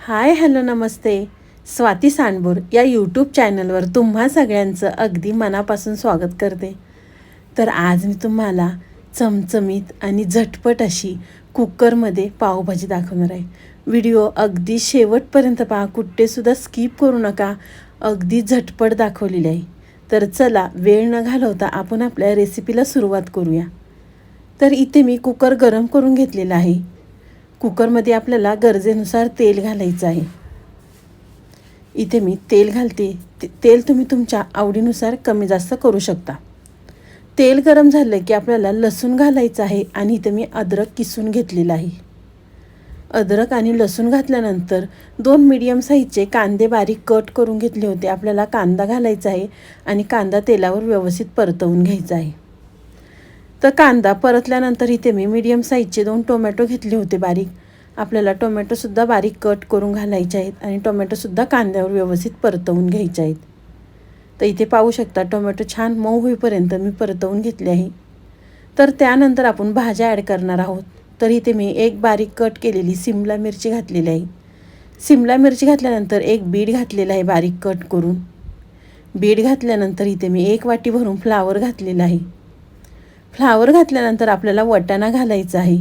Hi hello नमस्ते. स्वाती सांडबोर या YouTube चॅनलवर तुम्हा सगळ्यांचं अगदी मनापासून स्वागत करते. तर आज मी तुम्हाला चमचमीत आणि झटपट अशी कुकरमध्ये पावभाजी दाखवणार आहे. व्हिडिओ अगदी शेवटपर्यंत पहा कुठेसुद्धा स्किप करू नका. अगदी झटपट दाखवलेली आहे. तर चला वेळ न घालवता आपण आपल्या रेसिपीला सुरुवात करूया. तर इथे मी कुकर गरम करून घेतलेला आहे. कुकरमध्ये आपल्याला गरजेनुसार तेल घालायचं आहे. इथे मी तेल घालते. ते- तेल तुम्ही तुमच्या आवडीनुसार कमी जास्त करू शकता. तेल गरम झालं की आपल्याला लसूण घालायचं आहे आणि इथे मी अद्रक किसून घेतलेलं आहे. अद्रक आणि लसूण घातल्यानंतर दोन मीडियम साईजचे कांदे बारीक कट करून घेतले होते. आपल्याला कांदा घालायचा आहे आणि कांदा तेलावर व्यवस्थित परतवून घ्यायचा आहे. तर कांदा परतल्यानंतर इथे मी मीडियम साईजचे दोन टोमॅटो घेतले होते बारीक. आपल्याला टोमॅटोसुद्धा बारीक कट करून घालायचे आहेत आणि टोमॅटोसुद्धा कांद्यावर व्यवस्थित परतवून घ्यायचे आहेत. तर इथे पाहू शकता टोमॅटो छान मऊ होईपर्यंत मी परतवून घेतले आहे. तर त्यानंतर आपण भाज्या ॲड करणार आहोत. तर इथे मी एक बारीक कट केलेली सिमला मिरची घातलेली आहे. सिमला मिरची घातल्यानंतर एक बीड घातलेला आहे बारीक कट करून. बीड घातल्यानंतर इथे मी एक वाटी भरून फ्लावर घातलेला आहे. फ्लावर घातल्यानंतर आपल्याला वटाणा घालायचा आहे.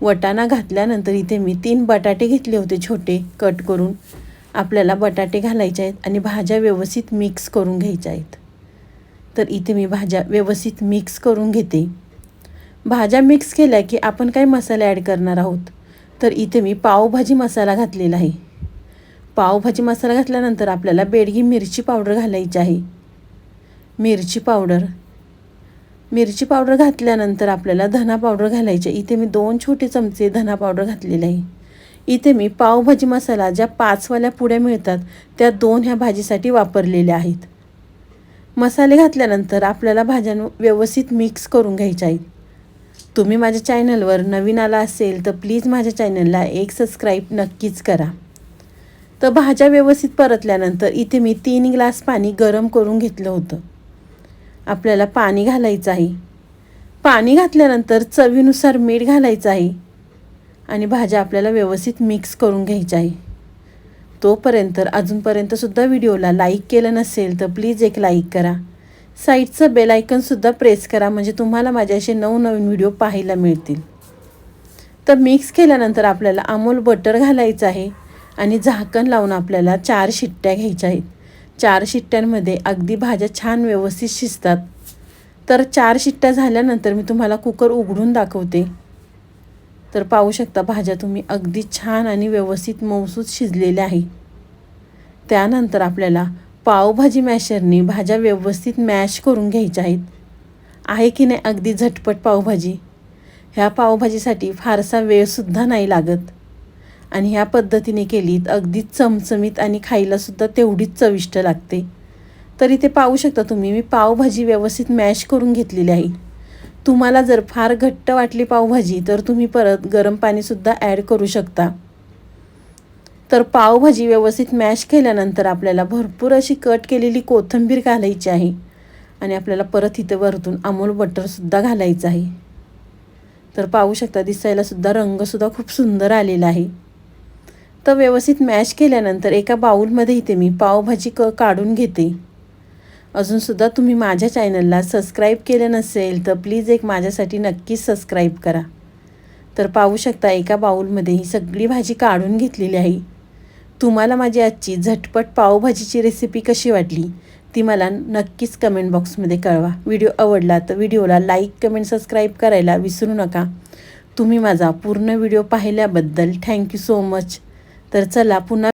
वटाणा घातल्यानंतर इथे मी तीन बटाटे घेतले होते छोटे कट करून. आपल्याला बटाटे घालायचे आहेत आणि भाज्या व्यवस्थित मिक्स करून घ्यायच्या आहेत. तर इथे मी भाज्या व्यवस्थित मिक्स करून घेते. भाज्या मिक्स केल्या की आपण काय मसाले ॲड करणार आहोत? तर इथे मी पावभाजी मसाला घातलेला आहे. पावभाजी मसाला घातल्यानंतर आपल्याला बेडगी मिरची पावडर घालायची आहे. मिरची पावडर मिरची पावडर घातल्यानंतर आपल्याला धना पावडर घालायचे इथे मी दोन छोटे चमचे धना पावडर घातलेले आहे. इथे मी पावभाजी मसाला ज्या पाचवाल्या पुड्या मिळतात त्या दोन ह्या भाजीसाठी वापरलेल्या आहेत. मसाले घातल्यानंतर आपल्याला भाज्या व्यवस्थित मिक्स करून घ्यायच्या आहेत. तुम्ही माझ्या चॅनलवर नवीन आला असेल तर प्लीज माझ्या चॅनलला एक सबस्क्राईब नक्कीच करा. तर भाज्या व्यवस्थित परतल्यानंतर इथे मी तीन ग्लास पाणी गरम करून घेतलं होतं. आपल्याला पाणी घालायचं आहे. पाणी घातल्यानंतर चवीनुसार मीठ घालायचं आहे आणि भाज्या आपल्याला व्यवस्थित मिक्स करून घ्यायच्या आहे. तोपर्यंत अजूनपर्यंतसुद्धा व्हिडिओला लाईक केलं नसेल तर प्लीज एक लाईक करा. साईडचं बेल आयकनसुद्धा प्रेस करा म्हणजे तुम्हाला माझे असे नवनवीन व्हिडिओ पाहायला मिळतील. तर मिक्स केल्यानंतर आपल्याला अमूल बटर घालायचं आहे आणि झाकण लावून आपल्याला चार शिट्ट्या घ्यायच्या आहेत. चार शिट्ट्यांमध्ये अगदी भाज्या छान व्यवस्थित शिजतात. तर चार शिट्ट्या झाल्यानंतर मी तुम्हाला कुकर उघडून दाखवते. तर पाहू शकता भाज्या तुम्ही अगदी छान आणि व्यवस्थित मऊसूत शिजलेल्या आहे. त्यानंतर आपल्याला पावभाजी मॅशरने भाज्या व्यवस्थित मॅश करून घ्यायच्या आहेत. आहे की नाही अगदी झटपट पावभाजी? ह्या पावभाजीसाठी फारसा वेळसुद्धा नाही लागत. आणि ह्या पद्धतीने केलीत. अगदी अगदीच चमचमीत आणि खायलासुद्धा तेवढीच चविष्ट लागते. तर इथे पाहू शकता तुम्ही मी पावभाजी व्यवस्थित मॅश करून घेतलेली आहे. तुम्हाला जर फार घट्ट वाटली पावभाजी तर तुम्ही परत गरम पाणीसुद्धा ॲड करू शकता. तर पावभाजी व्यवस्थित मॅश केल्यानंतर आपल्याला भरपूर अशी कट केलेली कोथिंबीर घालायची आहे. आणि आपल्याला परत इथं वरतून अमूल बटरसुद्धा घालायचं आहे. तर पाहू शकता दिसायलासुद्धा रंगसुद्धा खूप सुंदर आलेला आहे. तर व्यवस्थित मॅश केल्यानंतर एका बाऊलमध्ये इथे मी पावभाजी क काढून घेते. अजूनसुद्धा तुम्ही माझ्या चॅनलला सबस्क्राईब केलं नसेल तर प्लीज एक माझ्यासाठी नक्कीच सबस्क्राईब करा. तर पाहू शकता एका बाऊलमध्ये ही सगळी भाजी काढून घेतलेली आहे. तुम्हाला माझी आजची झटपट पावभाजीची रेसिपी कशी वाटली ती मला नक्कीच कमेंट बॉक्समध्ये कळवा. व्हिडिओ आवडला तर व्हिडिओला लाईक कमेंट सबस्क्राईब करायला विसरू नका. तुम्ही माझा पूर्ण व्हिडिओ पाहिल्याबद्दल थँक्यू सो मच. तर चला पुन्हा